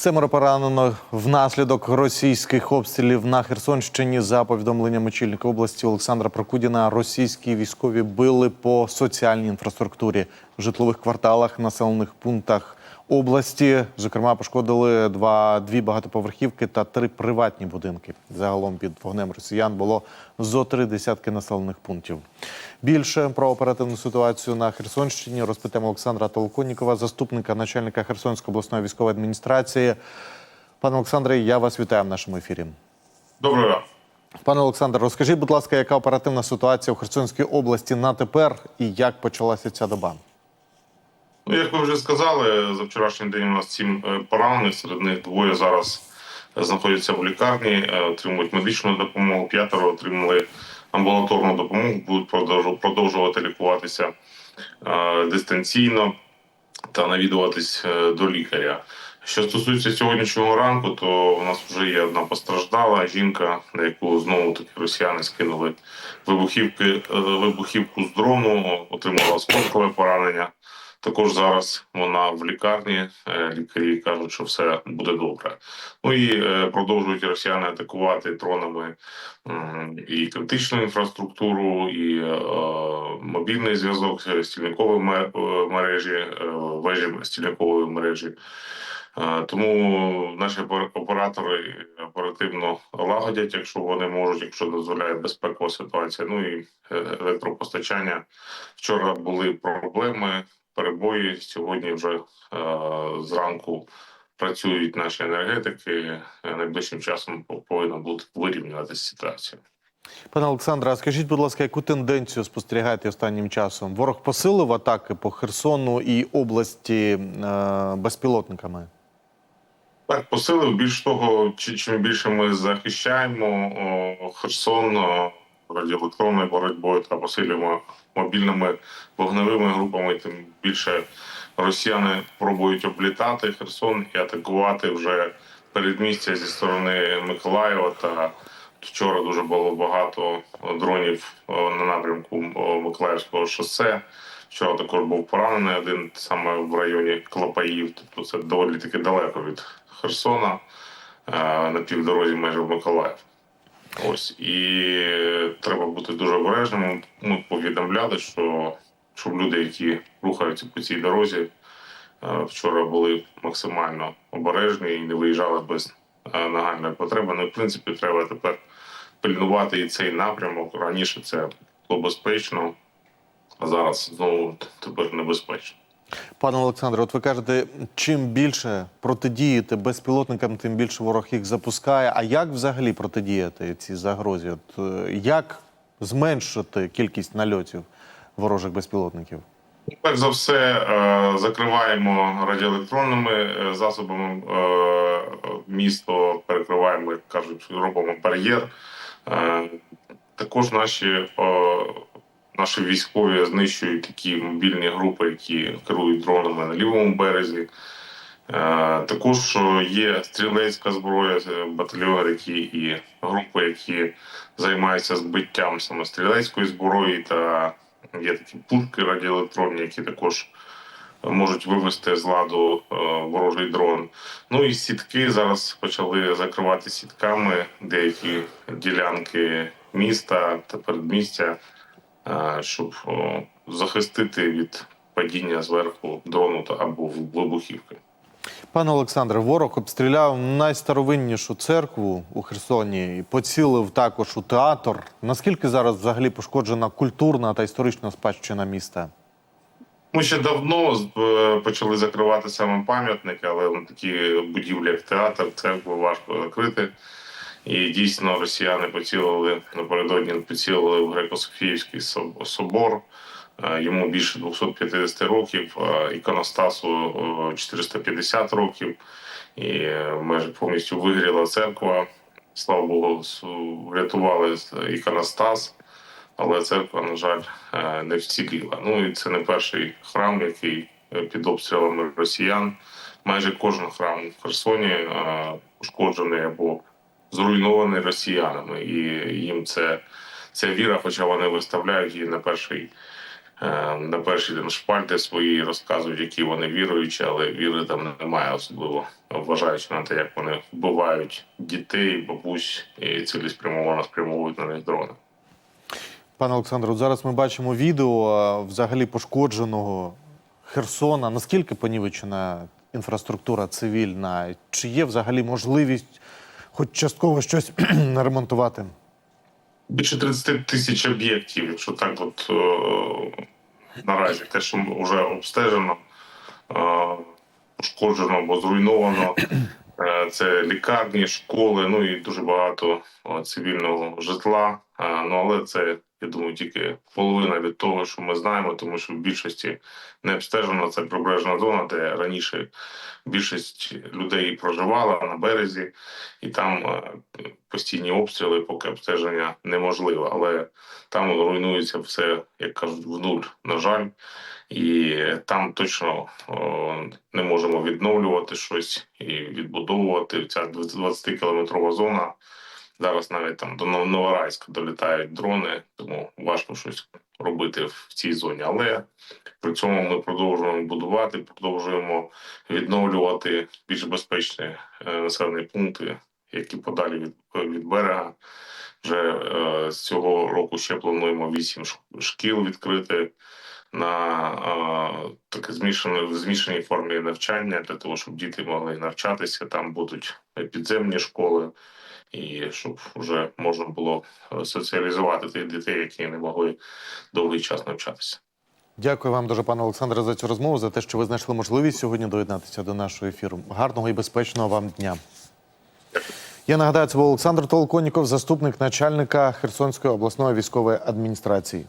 Семеро поранено внаслідок російських обстрілів на Херсонщині. За повідомленням очільника області Олександра Прокудіна, російські військові били по соціальній інфраструктурі житлових кварталах, населених пунктах області. Зокрема, пошкодили два дві багатоповерхівки та три приватні будинки. Загалом під вогнем росіян було зо три десятки населених пунктів. Більше про оперативну ситуацію на Херсонщині розпитаємо Олександра Толоконнікова, заступника начальника Херсонської обласної військової адміністрації. Пане Олександре, я вас вітаю в нашому ефірі. Доброго ранку. Пане Олександр, розкажіть, будь ласка, яка оперативна ситуація у Херсонській області на тепер і як почалася ця доба? Ну, як ви вже сказали, за вчорашній день у нас сім е, поранених. Серед них двоє зараз знаходяться в лікарні, е, отримують медичну допомогу. П'ятеро отримали амбулаторну допомогу, будуть продовжу- продовжувати лікуватися е, дистанційно та навідуватись е, до лікаря. Що стосується сьогоднішнього ранку, то у нас вже є одна постраждала жінка, на яку знову таки росіяни скинули вибухівки, е, вибухівку з дрону, отримала осколкове поранення. Також зараз вона в лікарні. Е, Лікарі кажуть, що все буде добре. Ну і е, продовжують росіяни атакувати дронами м, і критичну інфраструктуру, і е, мобільний зв'язок, стільникові е, мережі, вежі стільникової мережі. Тому наші оператори оперативно лагодять, якщо вони можуть, якщо дозволяє безпекова ситуація. Ну і електропостачання. Вчора були проблеми, перебої. Сьогодні вже е, зранку працюють наші енергетики. Найближчим часом повинна бути вирівнюватися ситуація. Пане Олександре, а скажіть, будь ласка, яку тенденцію спостерігаєте останнім часом? Ворог посилив атаки по Херсону і області е, безпілотниками? Так, посилив. Більш того, чим більше ми захищаємо о, Херсон радіоелектронною боротьбою та посилюємо мобільними вогневими групами, тим більше росіяни пробують облітати Херсон і атакувати вже передмістя зі сторони Миколаєва. Та вчора дуже було багато дронів на напрямку Миколаївського шосе. Вчора також був поранений один саме в районі Клопаїв. Тобто це доволі таки далеко від Херсона е, на півдорозі майже в Миколаїв. Ось і треба бути дуже обережним. Ми повідомляли, що щоб люди, які рухаються по цій дорозі, е, вчора були максимально обережні і не виїжджали без е, нагальної потреби. Ну, в принципі, треба тепер пильнувати і цей напрямок. Раніше це було безпечно, а зараз знову тепер небезпечно. Пане Олександре, от ви кажете, чим більше протидіяти безпілотникам, тим більше ворог їх запускає. А як взагалі протидіяти цій загрозі? От, е, як зменшити кількість нальотів ворожих безпілотників? Перш за все, е, закриваємо радіоелектронними е, засобами місто, перекриваємо, як кажуть, робимо бар'єр. Також наші, наші військові знищують такі мобільні групи, які керують дронами на лівому березі. Е, Також е, є стрілецька зброя, е, батальйони, які і групи, які займаються збиттям саме стрілецької зброї та Є такі пушки радіоелектронні, які також можуть вивести з ладу ворожий дрон. Ну і сітки зараз почали закривати сітками деякі ділянки міста та передмістя, щоб захистити від падіння зверху дрону або вибухівки. Пане Олександре, ворог обстріляв найстаровиннішу церкву у Херсоні і поцілив також у театр. Наскільки зараз взагалі пошкоджена культурна та історична спадщина міста? Ми ще давно е, почали закривати саме пам'ятники, але такі будівлі, як театр, церкви важко закрити. І дійсно росіяни поцілили напередодні поцілили в Греко-Софіївський собор. Е, Йому більше 250 років, е, іконостасу е, 450 років, і е, майже повністю вигоріла церква. Слава Богу, врятували іконостас, але церква, на жаль, е, не вціліла. Ну і це не перший храм, який е, під обстрілами росіян. Майже кожен храм в Херсоні е, пошкоджений або зруйнований росіянами, і їм це ця віра, хоча вони виставляють її на перший е, на перші там шпальти свої розказують, які вони віруючі, але віри там немає, особливо вважаючи на те, як вони вбивають дітей, бабусь і цілеспрямовано спрямовують на них дрони. Пане Олександре, зараз ми бачимо відео взагалі пошкодженого Херсона. Наскільки понівечена інфраструктура цивільна? Чи є взагалі можливість хоч частково щось ремонтувати? Більше 30 тисяч об'єктів, якщо так от е, наразі те, що вже обстежено, е, пошкоджено або зруйновано. Е, Це лікарні, школи, ну і дуже багато е, цивільного житла. Е, Ну але це, я думаю, тільки половина від того, що ми знаємо, тому що в більшості не обстежено це прибережна зона, де раніше більшість людей проживала на березі, і там е, постійні обстріли, поки обстеження неможливо. Але там руйнується все, як кажуть, в нуль, на жаль. І там точно не можемо відновлювати щось і відбудовувати. Ця 20-кілометрова зона. Зараз навіть там до Новорайська долітають дрони, тому важко щось робити в цій зоні. Але при цьому ми продовжуємо будувати, продовжуємо відновлювати більш безпечні е, населені пункти, які подалі від, від берега. Вже е, з цього року ще плануємо вісім шкіл відкрити на е, таке змішане в змішаній формі навчання для того, щоб діти могли навчатися. Там будуть підземні школи, і щоб вже можна було е, соціалізувати тих дітей, які не могли довгий час навчатися. Дякую вам дуже, пане Олександре, за цю розмову, за те, що ви знайшли можливість сьогодні доєднатися до нашого ефіру. Гарного і безпечного вам дня. Я нагадаю, це був Олександр Толконіков, заступник начальника Херсонської обласної військової адміністрації.